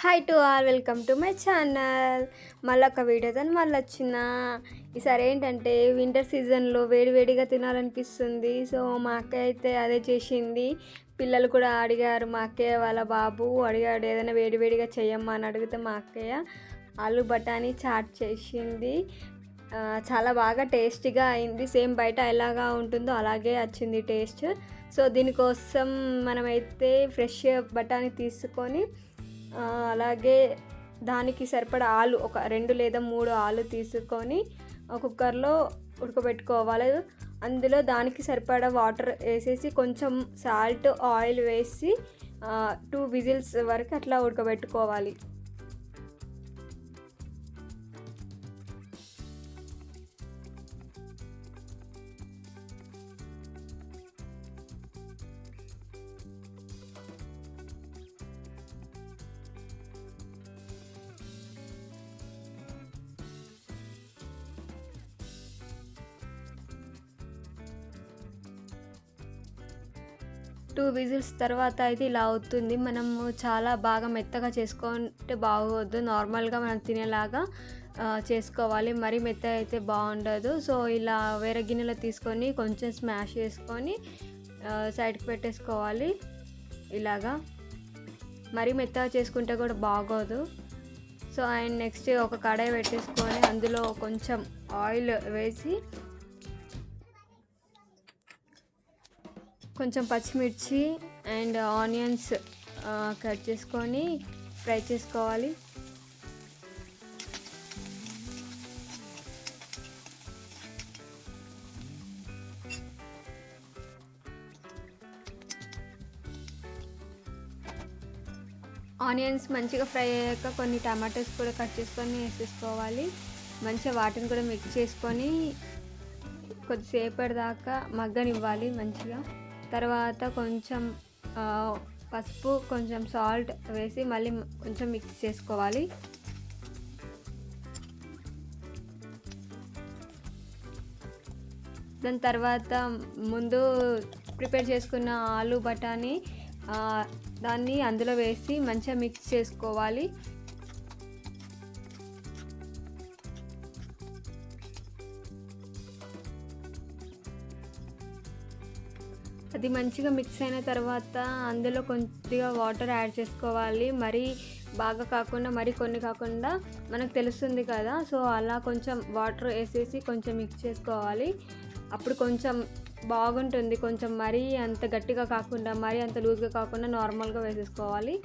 Hi to all welcome to my channel మళ్ళీ ఒక వీడియోతో మళ్ళీ వచ్చిన ఈసారి ఏంటంటే వింటర్ సీజన్లో వేడివేడిగా తినాలనిపిస్తుంది. సో మా అక్క అయితే అదే చేసింది. పిల్లలు కూడా అడిగారు మా అక్కయ్య వాళ్ళ బాబు అడిగాడు ఏదైనా వేడివేడిగా చేయమ్మా అని అడిగితే మా అక్కయ్య ఆలు బఠానీ చాట్ చేసింది. చాలా బాగా టేస్టీగా అయింది. సేమ్ బయట ఎలాగా ఉంటుందో అలాగే వచ్చింది టేస్ట్. సో దీనికోసం మనమైతే ఫ్రెష్ బఠానీ తీసుకొని అలాగే దానికి సరిపడా ఆలు ఒక రెండు లేదా మూడు ఆలు తీసుకొని కుక్కర్లో ఉడకబెట్టుకోవాలి. అందులో దానికి సరిపడా వాటర్ వేసేసి కొంచెం సాల్ట్ ఆయిల్ వేసి టూ విజిల్స్ వరకు అట్లా ఉడకబెట్టుకోవాలి. టూ విజిల్స్ తర్వాత అయితే ఇలా అవుతుంది. మనము చాలా బాగా మెత్తగా చేసుకుంటే బాగోద్దు నార్మల్గా మనం తినేలాగా చేసుకోవాలి. మరీ మెత్తగా అయితే బాగుండదు. సో ఇలా వేరే గిన్నెలో తీసుకొని కొంచెం స్మాష్ చేసుకొని సైడ్కి పెట్టేసుకోవాలి. ఇలాగా. మరీ మెత్తగా చేసుకుంటే కూడా బాగోదు. సో అండ్ నెక్స్ట్ ఒక కడాయి పెట్టేసుకొని అందులో కొంచెం ఆయిల్ వేసి కొంచెం పచ్చిమిర్చి అండ్ ఆనియన్స్ కట్ చేసుకొని ఫ్రై చేసుకోవాలి. ఆనియన్స్ మంచిగా ఫ్రై అయ్యాక కొన్ని టమాటోస్ కూడా కట్ చేసుకొని వేసేసుకోవాలి. మంచిగా వాటిని కూడా మిక్స్ చేసుకొని కొద్దిసేపటి దాకా మగ్గనివ్వాలి మంచిగా. తర్వాత కొంచెం పసుపు కొంచెం సాల్ట్ వేసి మళ్ళీ కొంచెం మిక్స్ చేసుకోవాలి. దాని తర్వాత ముందు ప్రిపేర్ చేసుకున్న ఆలు బఠానీ దాన్ని అందులో వేసి మంచిగా మిక్స్ చేసుకోవాలి. అది మంచిగా మిక్స్ అయిన తర్వాత అందులో కొద్దిగా వాటర్ యాడ్ చేసుకోవాలి. మరీ బాగా కాకుండా మరి కొన్ని కాకుండా మనకు తెలుస్తుంది కదా. సో అలా కొంచెం వాటర్ వేసేసి కొంచెం మిక్స్ చేసుకోవాలి. అప్పుడు కొంచెం బాగుంటుంది. కొంచెం మరీ అంత గట్టిగా కాకుండా మరీ అంత లూజ్గా కాకుండా నార్మల్గా వేసేసుకోవాలి.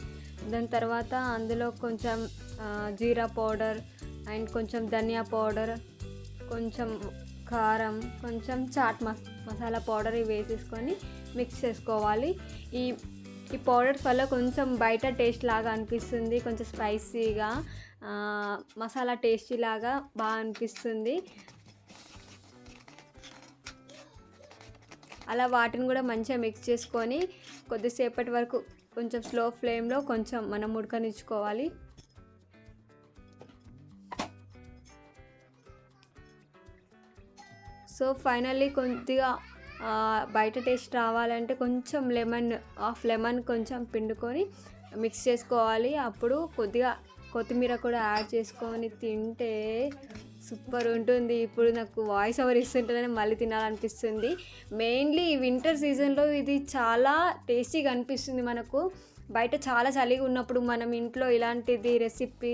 దాని తర్వాత అందులో కొంచెం జీరా పౌడర్ అండ్ కొంచెం ధనియా పౌడర్ కొంచెం కారం కొంచెం చాట్ మసాలా పౌడర్ ఇవి వేసేసుకొని మిక్స్ చేసుకోవాలి. ఈ ఈ పౌడర్స్ వల్ల కొంచెం బయట టేస్ట్ లాగా అనిపిస్తుంది కొంచెం స్పైసీగా మసాలా టేస్టీ లాగా బాగా అనిపిస్తుంది. అలా వాటిని కూడా మంచిగా మిక్స్ చేసుకొని కొద్దిసేపటి వరకు కొంచెం స్లో ఫ్లేమ్లో కొంచెం మనం ఉడకనిచ్చుకోవాలి. సో ఫైనల్లీ కొద్దిగా బయట టేస్ట్ రావాలంటే కొంచెం లెమన్ హాఫ్ లెమన్ కొంచెం పిండుకొని మిక్స్ చేసుకోవాలి. అప్పుడు కొద్దిగా కొత్తిమీర కూడా యాడ్ చేసుకొని తింటే సూపర్ ఉంటుంది. ఇప్పుడు నాకు వాయిస్ ఓవర్ ఇస్తుంటేనే మళ్ళీ తినాలనిపిస్తుంది. మెయిన్లీ ఈ వింటర్ సీజన్లో ఇది చాలా టేస్టీగా అనిపిస్తుంది మనకు. బయట చాలా చలిగా ఉన్నప్పుడు మనం ఇంట్లో ఇలాంటిది రెసిపీ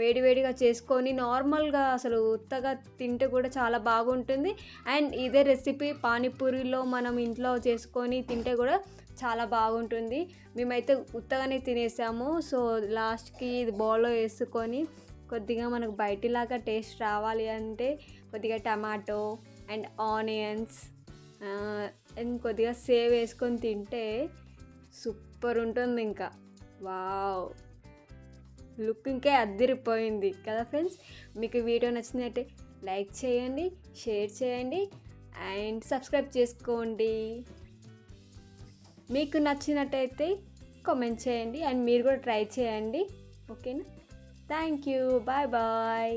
వేడివేడిగా చేసుకొని నార్మల్గా అసలు ఉత్తగా తింటే కూడా చాలా బాగుంటుంది. అండ్ ఇదే రెసిపీ పానీపూరిలో మనం ఇంట్లో చేసుకొని తింటే కూడా చాలా బాగుంటుంది. మేమైతే ఉత్తగానే తినేసాము. సో లాస్ట్కి ఇది బౌల్లో వేసుకొని కొద్దిగా మనకు బయటిలాగా టేస్ట్ రావాలి అంటే కొద్దిగా టమాటో అండ్ ఆనియన్స్ అండ్ కొద్దిగా సేవ్ వేసుకొని తింటే సూపర్ ఉంటుంది ఇంకా వావ్. లుక్ ఇంకే అద్దరిపోయింది కదా ఫ్రెండ్స్? మీకు వీడియో నచ్చినట్టే లైక్ చేయండి షేర్ చేయండి అండ్ సబ్స్క్రైబ్ చేసుకోండి. మీకు నచ్చినట్టయితే కామెంట్ చేయండి అండ్ మీరు కూడా ట్రై చేయండి. ఓకేనా? Thank you. Bye bye.